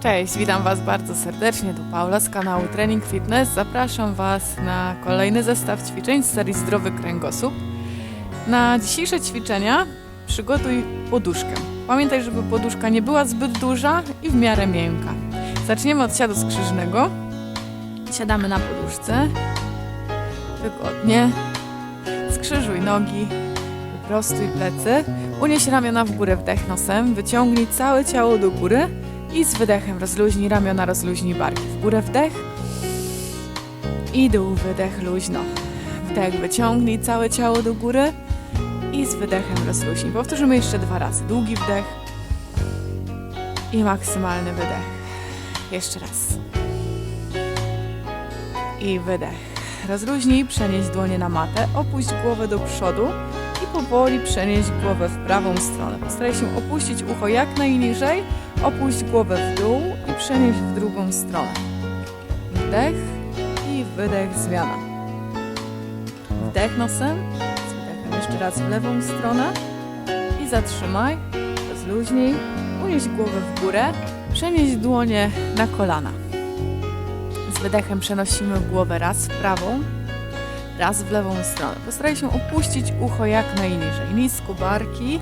Cześć, witam Was bardzo serdecznie. Tu Paula z kanału Trening Fitness. Zapraszam Was na kolejny zestaw ćwiczeń z serii Zdrowy Kręgosłup. Na dzisiejsze ćwiczenia przygotuj poduszkę. Pamiętaj, żeby poduszka nie była zbyt duża i w miarę miękka. Zaczniemy od siadu skrzyżnego. Siadamy na poduszce. Wygodnie. Skrzyżuj nogi. Wyprostuj plecy. Unieś ramiona w górę, wdech nosem. Wyciągnij całe ciało do góry. I z wydechem rozluźnij ramiona, rozluźnij barki. W górę wdech i dół, wydech luźno. Wdech, wyciągnij całe ciało do góry i z wydechem rozluźnij. Powtórzymy jeszcze dwa razy. Długi wdech i maksymalny wydech. Jeszcze raz. I wydech. Rozluźnij, przenieś dłonie na matę, opuść głowę do przodu powoli przenieś głowę w prawą stronę. Postaraj się opuścić ucho jak najniżej, opuść głowę w dół i przenieś w drugą stronę. Wdech i wydech zmiana. Wdech nosem, z wydechem jeszcze raz w lewą stronę i zatrzymaj, rozluźnij, unieś głowę w górę, przenieś dłonie na kolana. Z wydechem przenosimy głowę raz w prawą, raz w lewą stronę. Postaraj się opuścić ucho jak najniżej. Nisko barki,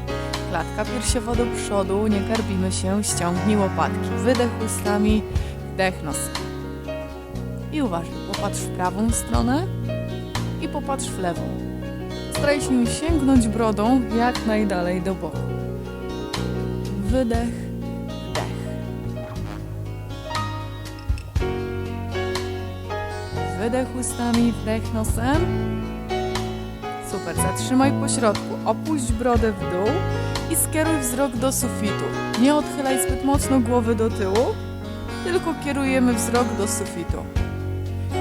klatka piersiowa do przodu, nie garbimy się, ściągnij łopatki. Wydech ustami, wdech nosem. I uważaj, popatrz w prawą stronę i popatrz w lewą. Staraj się sięgnąć brodą jak najdalej do boku. Wydech, Wydech ustami, wdech nosem. Super, zatrzymaj po środku, opuść brodę w dół i skieruj wzrok do sufitu. Nie odchylaj zbyt mocno głowy do tyłu, tylko kierujemy wzrok do sufitu.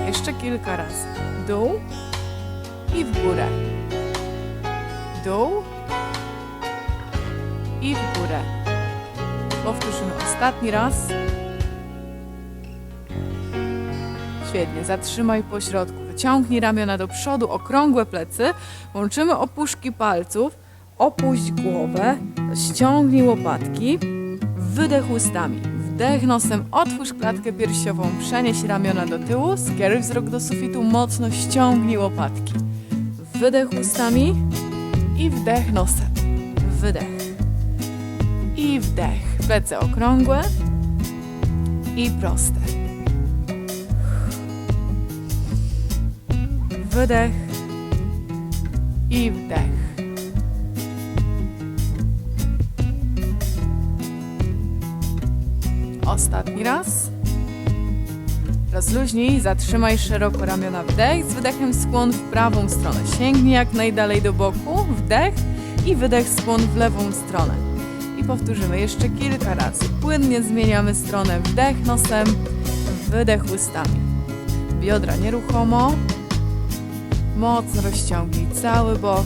Jeszcze kilka razy. Dół i w górę. Dół i w górę. Powtórzymy ostatni raz. Świetnie, zatrzymaj po środku. Wyciągnij ramiona do przodu, okrągłe plecy. Łączymy opuszki palców. Opuść głowę, ściągnij łopatki. Wydech ustami. Wdech nosem, otwórz klatkę piersiową, przenieś ramiona do tyłu, skieruj wzrok do sufitu, mocno ściągnij łopatki. Wydech ustami i wdech nosem. Wydech. I wdech. Plecy okrągłe i proste. Wydech i wdech. Ostatni raz. Rozluźnij, zatrzymaj szeroko ramiona wdech, z wydechem skłon w prawą stronę. Sięgnij jak najdalej do boku, wdech i wydech skłon w lewą stronę. I powtórzymy jeszcze kilka razy. Płynnie zmieniamy stronę, wdech nosem, wydech ustami. Biodra nieruchomo, Mocno rozciągnij cały bok.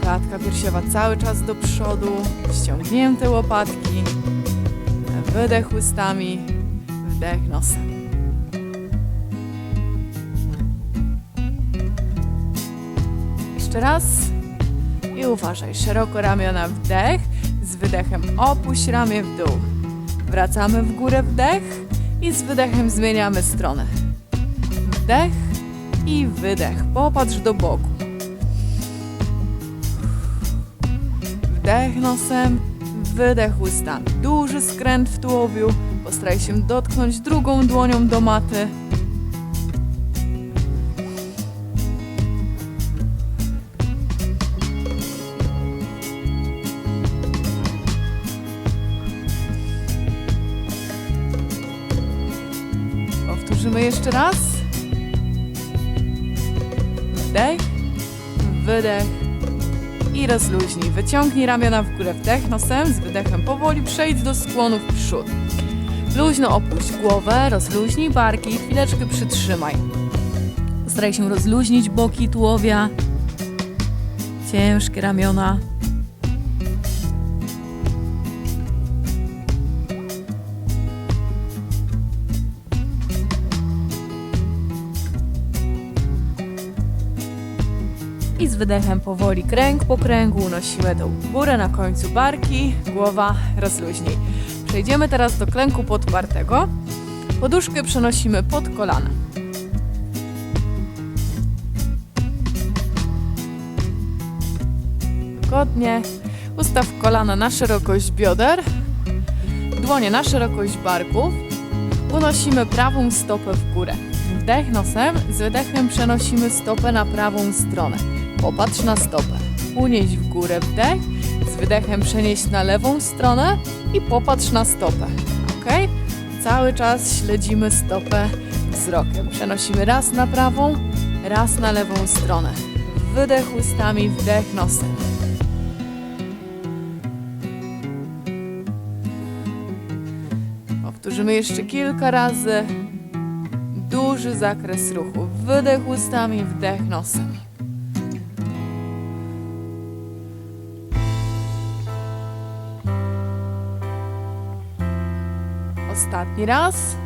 Klatka piersiowa cały czas do przodu. Ściągnięte łopatki. Wydech ustami. Wdech nosem. Jeszcze raz. I uważaj. Szeroko ramiona wdech. Z wydechem opuść ramię w dół. Wracamy w górę wdech. I z wydechem zmieniamy stronę. Wdech i wydech. Popatrz do boku. Wdech nosem, wydech ustami. Duży skręt w tułowiu. Postaraj się dotknąć drugą dłonią do maty. Powtórzymy jeszcze raz. Wdech, wydech i rozluźnij. Wyciągnij ramiona w górę, wdech nosem, z wydechem powoli przejdź do skłonu w przód. Luźno opuść głowę, rozluźnij barki, chwileczkę przytrzymaj. Staraj się rozluźnić boki tułowia, ciężkie ramiona. Z wydechem powoli kręg po kręgu unosimy dół. Górę na końcu barki, głowa rozluźnij. Przejdziemy teraz do klęku podpartego. Poduszkę przenosimy pod kolana. Wygodnie. Ustaw kolana na szerokość bioder, dłonie na szerokość barków. Unosimy prawą stopę w górę. Wdech nosem, z wydechem przenosimy stopę na prawą stronę. Popatrz na stopę. Unieś w górę wdech, z wydechem przenieś na lewą stronę i popatrz na stopę. Ok? Cały czas śledzimy stopę wzrokiem. Przenosimy raz na prawą, raz na lewą stronę. Wydech ustami, wdech nosem. Powtórzymy jeszcze kilka razy. Duży zakres ruchu. Wydech ustami, wdech nosem. Ostatni raz.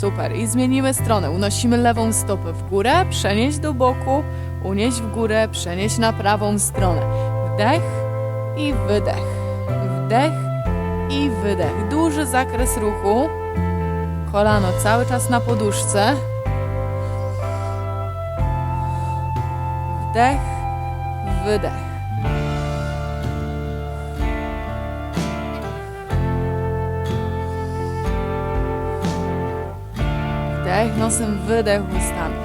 Super. I zmienimy stronę. Unosimy lewą stopę w górę, przenieść do boku, unieść w górę, przenieść na prawą stronę. Wdech i wydech. Wdech i wydech. Duży zakres ruchu. Kolano cały czas na poduszce. Wdech, wydech. Wdech nosem, wydech ustami.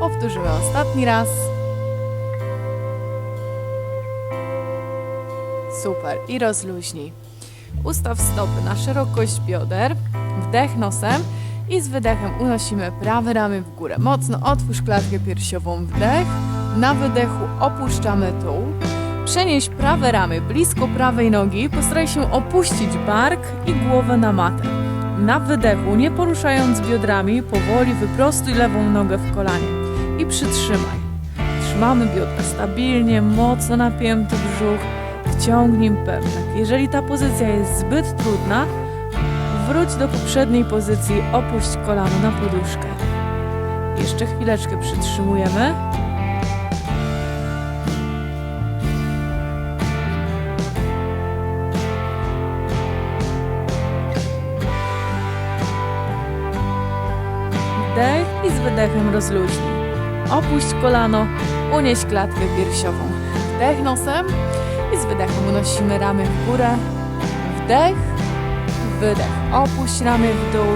Powtórzymy ostatni raz. Super. I rozluźnij. Ustaw stopy na szerokość bioder. Wdech nosem i z wydechem unosimy prawe ramię w górę. Mocno otwórz klatkę piersiową. Wdech. Na wydechu opuszczamy tuł. Przenieś prawe ramię blisko prawej nogi. Postaraj się opuścić bark i głowę na matę. Na wydechu, nie poruszając biodrami, powoli wyprostuj lewą nogę w kolanie i przytrzymaj. Trzymamy biodra stabilnie, mocno napięty brzuch, wciągnij pępek. Jeżeli ta pozycja jest zbyt trudna, wróć do poprzedniej pozycji, opuść kolano na poduszkę. Jeszcze chwileczkę przytrzymujemy. Wdech i z wydechem rozluźnij. Opuść kolano, unieś klatkę piersiową. Wdech nosem i z wydechem unosimy ramię w górę. Wdech, wydech. Opuść ramię w dół.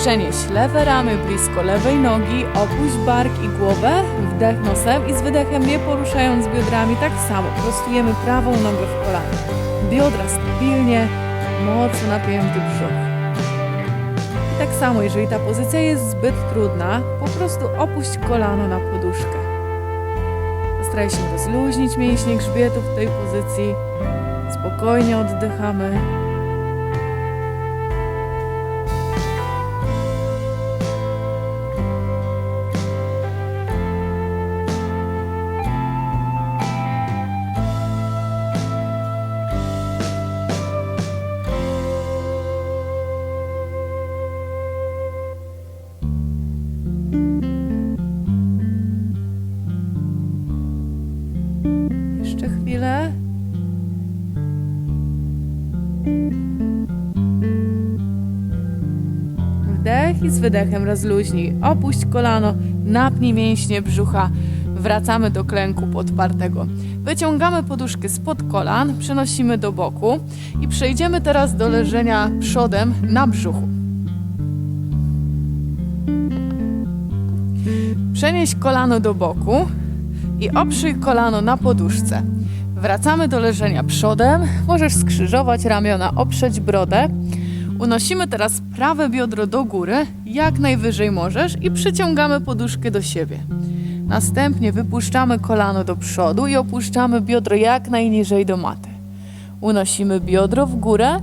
Przenieś lewe ramię blisko lewej nogi, opuść bark i głowę, wdech nosem i z wydechem nie poruszając biodrami, tak samo prostujemy prawą nogę w kolanie. Biodra stabilnie, mocno napięty brzuch. I tak samo, jeżeli ta pozycja jest zbyt trudna, po prostu opuść kolano na poduszkę. Postaraj się rozluźnić mięśnie grzbietu w tej pozycji. Spokojnie oddychamy. Jeszcze chwilę. Wdech i z wydechem rozluźnij. Opuść kolano, napnij mięśnie brzucha. Wracamy do klęku podpartego. Wyciągamy poduszkę spod kolan, przenosimy do boku i przejdziemy teraz do leżenia przodem na brzuchu. Przenieś kolano do boku i oprzyj kolano na poduszce. Wracamy do leżenia przodem. Możesz skrzyżować ramiona, oprzeć brodę. Unosimy teraz prawe biodro do góry, jak najwyżej możesz i przyciągamy poduszkę do siebie. Następnie wypuszczamy kolano do przodu i opuszczamy biodro jak najniżej do maty. Unosimy biodro w górę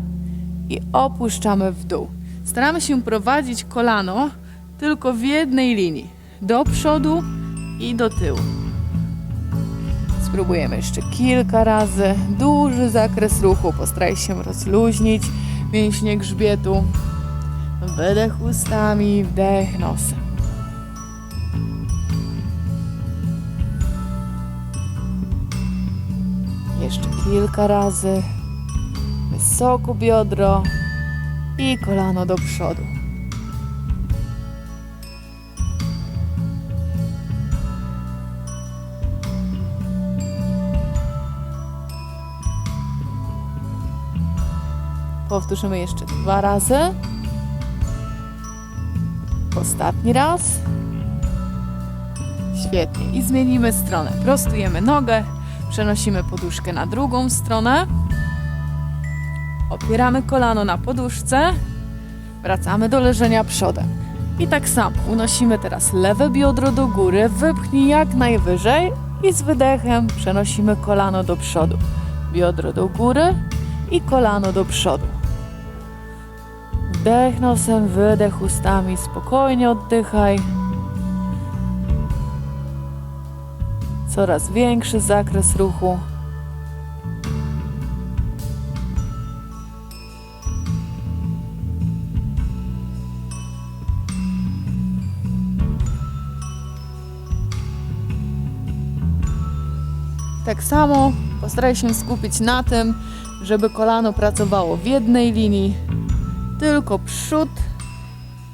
i opuszczamy w dół. Staramy się prowadzić kolano tylko w jednej linii. Do przodu i do tyłu. Spróbujemy jeszcze kilka razy. Duży zakres ruchu. Postaraj się rozluźnić mięśnie grzbietu. Wydech ustami, wdech nosem. Jeszcze kilka razy. Wysoko biodro i kolano do przodu. Powtórzymy jeszcze dwa razy. Ostatni raz. Świetnie. I zmienimy stronę. Prostujemy nogę, przenosimy poduszkę na drugą stronę. Opieramy kolano na poduszce. Wracamy do leżenia przodem. I tak samo unosimy teraz lewe biodro do góry, wypchnij jak najwyżej i z wydechem przenosimy kolano do przodu. Biodro do góry i kolano do przodu. Wdech nosem, wydech ustami, spokojnie oddychaj. Coraz większy zakres ruchu. Tak samo postaraj się skupić na tym, żeby kolano pracowało w jednej linii, tylko przód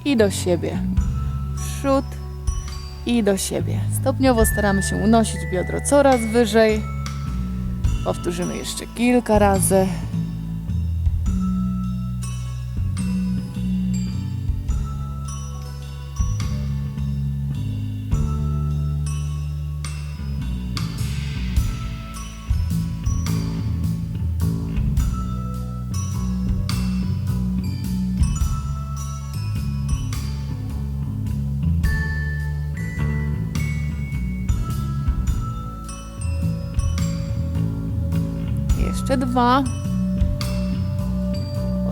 i do siebie. Przód i do siebie. Stopniowo staramy się unosić biodro coraz wyżej. Powtórzymy jeszcze kilka razy. Dwa.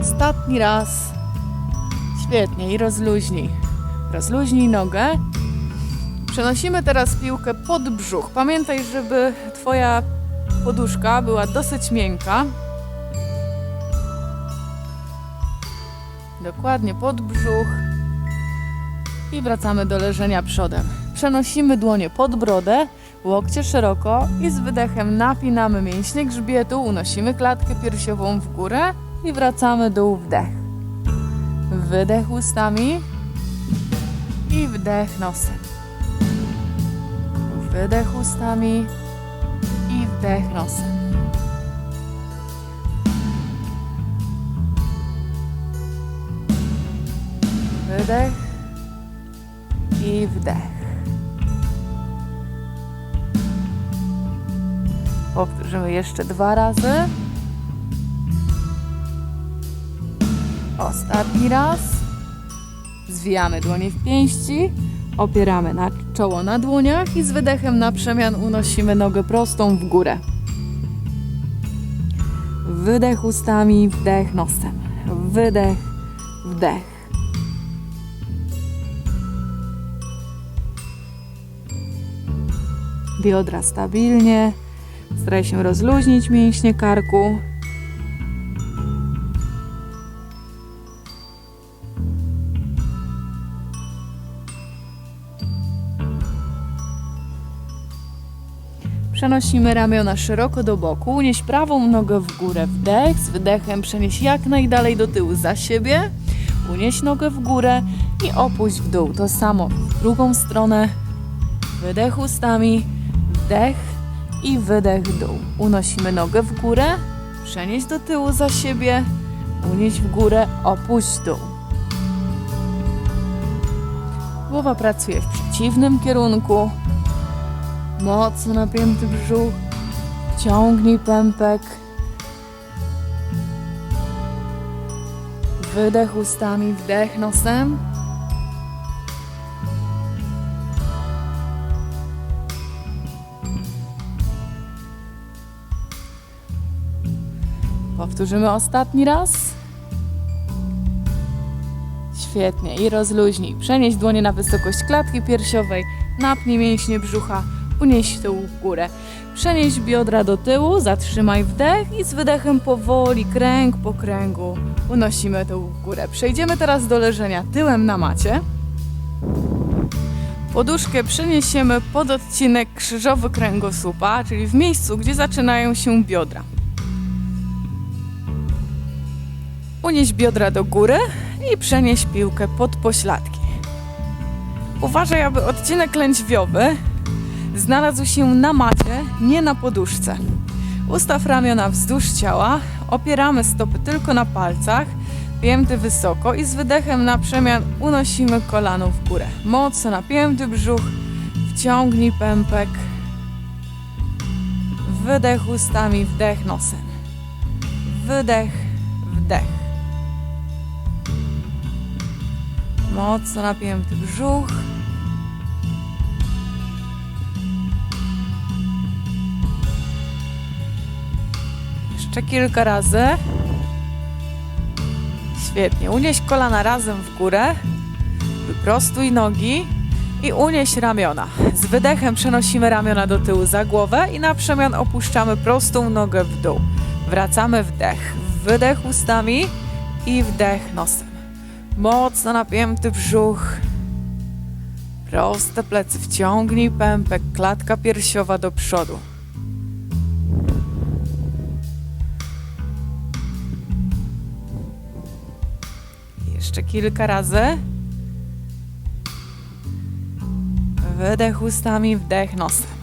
Ostatni raz. Świetnie i rozluźnij. Rozluźnij nogę. Przenosimy teraz piłkę pod brzuch. Pamiętaj, żeby Twoja poduszka była dosyć miękka. Dokładnie pod brzuch. I wracamy do leżenia przodem. Przenosimy dłonie pod brodę, łokcie szeroko i z wydechem napinamy mięśnie grzbietu, unosimy klatkę piersiową w górę i wracamy dół wdech. Wydech ustami i wdech nosem. Wydech ustami i wdech nosem. Wydech i wdech. Powtórzymy jeszcze dwa razy. Ostatni raz. Zwijamy dłonie w pięści. Opieramy na czoło na dłoniach i z wydechem na przemian unosimy nogę prostą w górę. Wydech ustami, wdech nosem. Wydech, wdech. Biodra stabilnie. Staraj się rozluźnić mięśnie karku. Przenosimy ramiona szeroko do boku, unieś prawą nogę w górę, wdech, z wydechem przenieś jak najdalej do tyłu za siebie, unieś nogę w górę i opuść w dół. To samo w drugą stronę, wydech ustami, wdech i wydech dół. Unosimy nogę w górę, przenieś do tyłu za siebie, unieś w górę, opuść dół. Głowa pracuje w przeciwnym kierunku. Mocno napięty brzuch. Ciągnij pępek. Wydech ustami, wdech nosem. Powtórzymy ostatni raz. Świetnie i rozluźnij. Przenieś dłonie na wysokość klatki piersiowej, napnij mięśnie brzucha, unieś tył w górę. Przenieś biodra do tyłu, zatrzymaj wdech i z wydechem powoli, kręg po kręgu, unosimy to w górę. Przejdziemy teraz do leżenia tyłem na macie. Poduszkę przeniesiemy pod odcinek krzyżowy kręgosłupa, czyli w miejscu, gdzie zaczynają się biodra. Unieś biodra do góry i przenieś piłkę pod pośladki. Uważaj, aby odcinek lędźwiowy znalazł się na macie, nie na poduszce. Ustaw ramiona wzdłuż ciała, opieramy stopy tylko na palcach, pięty wysoko i z wydechem na przemian unosimy kolano w górę. Mocno napięty brzuch, wciągnij pępek. Wydech ustami, wdech nosem. Wydech, wdech. Mocno napięty brzuch. Jeszcze kilka razy. Świetnie. Unieś kolana razem w górę. Wyprostuj nogi i unieś ramiona. Z wydechem przenosimy ramiona do tyłu za głowę i na przemian opuszczamy prostą nogę w dół. Wracamy wdech. Wydech ustami i wdech nosem. Mocno napięty brzuch. Proste plecy. Wciągnij pępek. Klatka piersiowa do przodu. Jeszcze kilka razy. Wydech ustami, wdech nosem.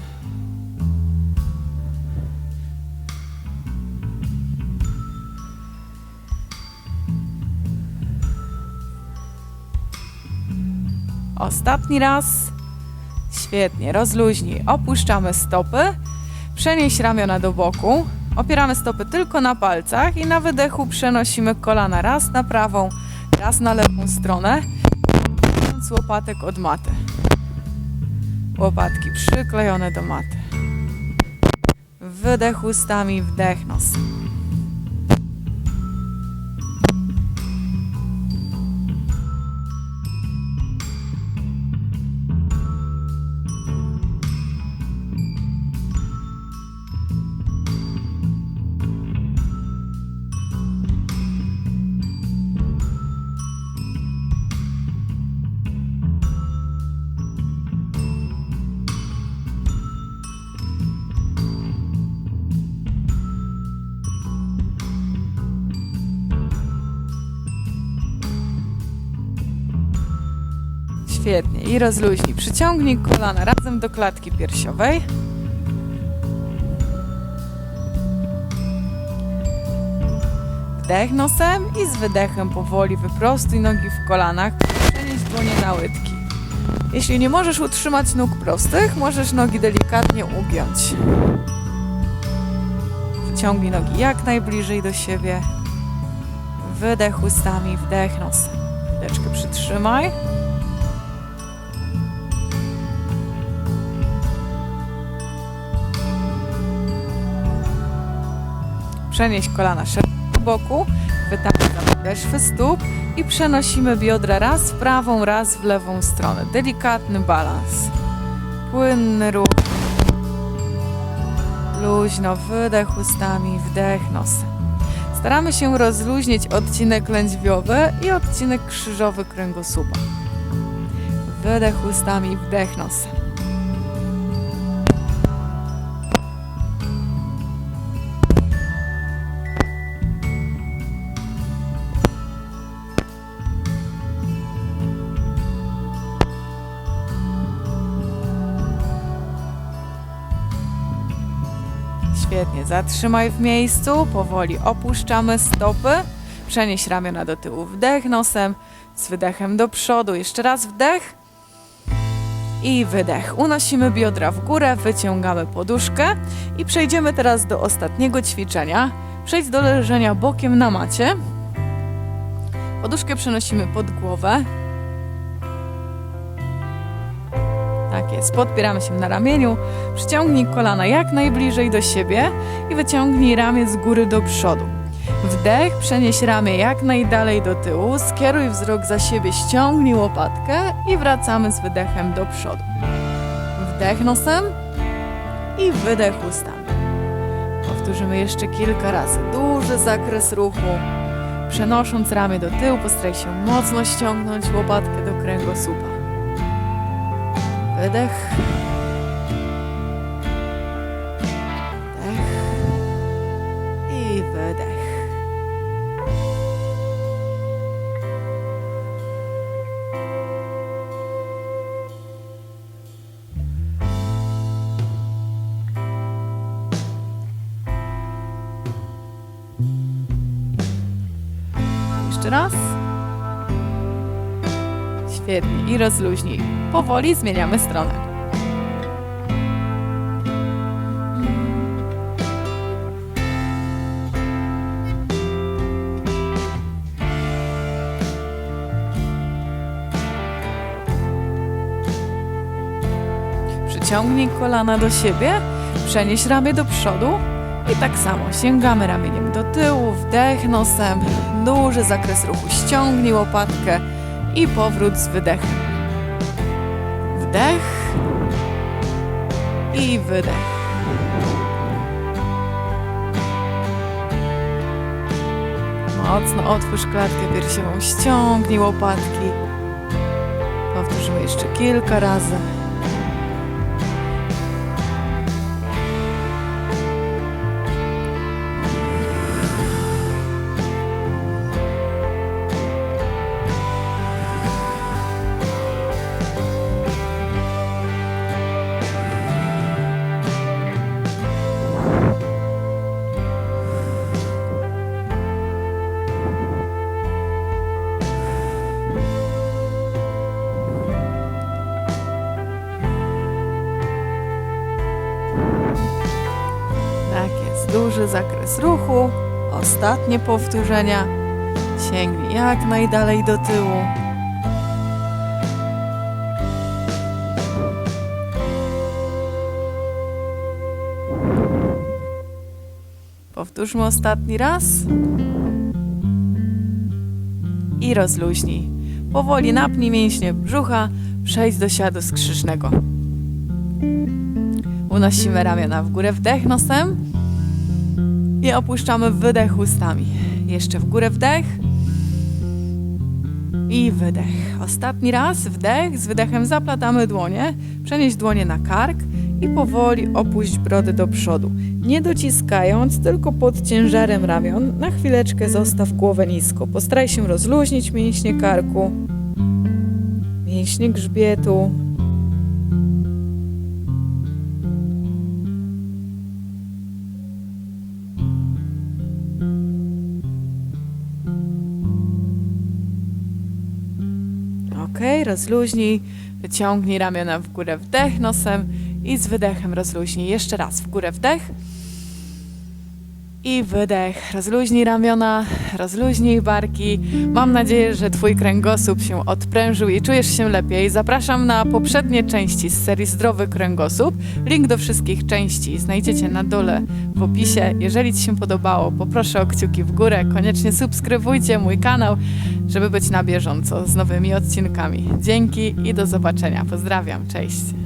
Ostatni raz. Świetnie, rozluźnij. Opuszczamy stopy. Przenieś ramiona do boku. Opieramy stopy tylko na palcach i na wydechu przenosimy kolana raz na prawą, raz na lewą stronę, łopatek od maty. Łopatki przyklejone do maty. Wydech ustami, wdech nosem. Świetnie. I rozluźnij. Przyciągnij kolana razem do klatki piersiowej. Wdech nosem i z wydechem powoli wyprostuj nogi w kolanach. Przenieś dłonie na łydki. Jeśli nie możesz utrzymać nóg prostych, możesz nogi delikatnie ugiąć. Wyciągnij nogi jak najbliżej do siebie. Wydech ustami, wdech nosem. Chwileczkę przytrzymaj. Przenieś kolana szeroko do boku, chwytamy za podeszwy stóp i przenosimy biodra raz w prawą, raz w lewą stronę. Delikatny balans. Płynny ruch. Luźno, wydech ustami, wdech nosem. Staramy się rozluźnić odcinek lędźwiowy i odcinek krzyżowy kręgosłupa. Wydech ustami, wdech nosem. Świetnie, zatrzymaj w miejscu, powoli opuszczamy stopy, przenieś ramiona do tyłu, wdech nosem, z wydechem do przodu, jeszcze raz wdech i wydech. Unosimy biodra w górę, wyciągamy poduszkę i przejdziemy teraz do ostatniego ćwiczenia. Przejdź do leżenia bokiem na macie. Poduszkę przenosimy pod głowę. Tak jest, podpieramy się na ramieniu, przyciągnij kolana jak najbliżej do siebie i wyciągnij ramię z góry do przodu. Wdech, przenieś ramię jak najdalej do tyłu, skieruj wzrok za siebie, ściągnij łopatkę i wracamy z wydechem do przodu. Wdech nosem i wydech ustami. Powtórzymy jeszcze kilka razy. Duży zakres ruchu. przenosząc ramię do tyłu, postaraj się mocno ściągnąć łopatkę do kręgosłupa. Wydech. I rozluźnij. Powoli zmieniamy stronę. Przyciągnij kolana do siebie, przenieś ramię do przodu i tak samo sięgamy ramieniem do tyłu, wdech nosem, duży zakres ruchu, ściągnij łopatkę i powrót z wydechem. Wdech i wydech. Mocno otwórz klatkę piersiową, ściągnij łopatki. Powtórzymy jeszcze kilka razy. Duży zakres ruchu. Ostatnie powtórzenia. Sięgnij jak najdalej do tyłu. Powtórzmy ostatni raz. I rozluźnij. Powoli napnij mięśnie brzucha, przejdź do siadu skrzyżnego. Unosimy ramiona w górę, wdech nosem i opuszczamy wydech ustami. Jeszcze w górę wdech i wydech. Ostatni raz wdech, z wydechem zaplatamy dłonie, przenieś dłonie na kark i powoli opuść brodę do przodu. Nie dociskając, tylko pod ciężarem ramion, na chwileczkę zostaw głowę nisko. Postaraj się rozluźnić mięśnie karku, mięśnie grzbietu, Ok, rozluźnij, wyciągnij ramiona w górę, wdech nosem i z wydechem rozluźnij. Jeszcze raz w górę, wdech i wydech. Rozluźnij ramiona, rozluźnij barki. Mam nadzieję, że Twój kręgosłup się odprężył i czujesz się lepiej. Zapraszam na poprzednie części z serii Zdrowy Kręgosłup. Link do wszystkich części znajdziecie na dole w opisie. Jeżeli Ci się podobało, poproszę o kciuki w górę. Koniecznie subskrybujcie mój kanał, żeby być na bieżąco z nowymi odcinkami. Dzięki i do zobaczenia. Pozdrawiam, cześć.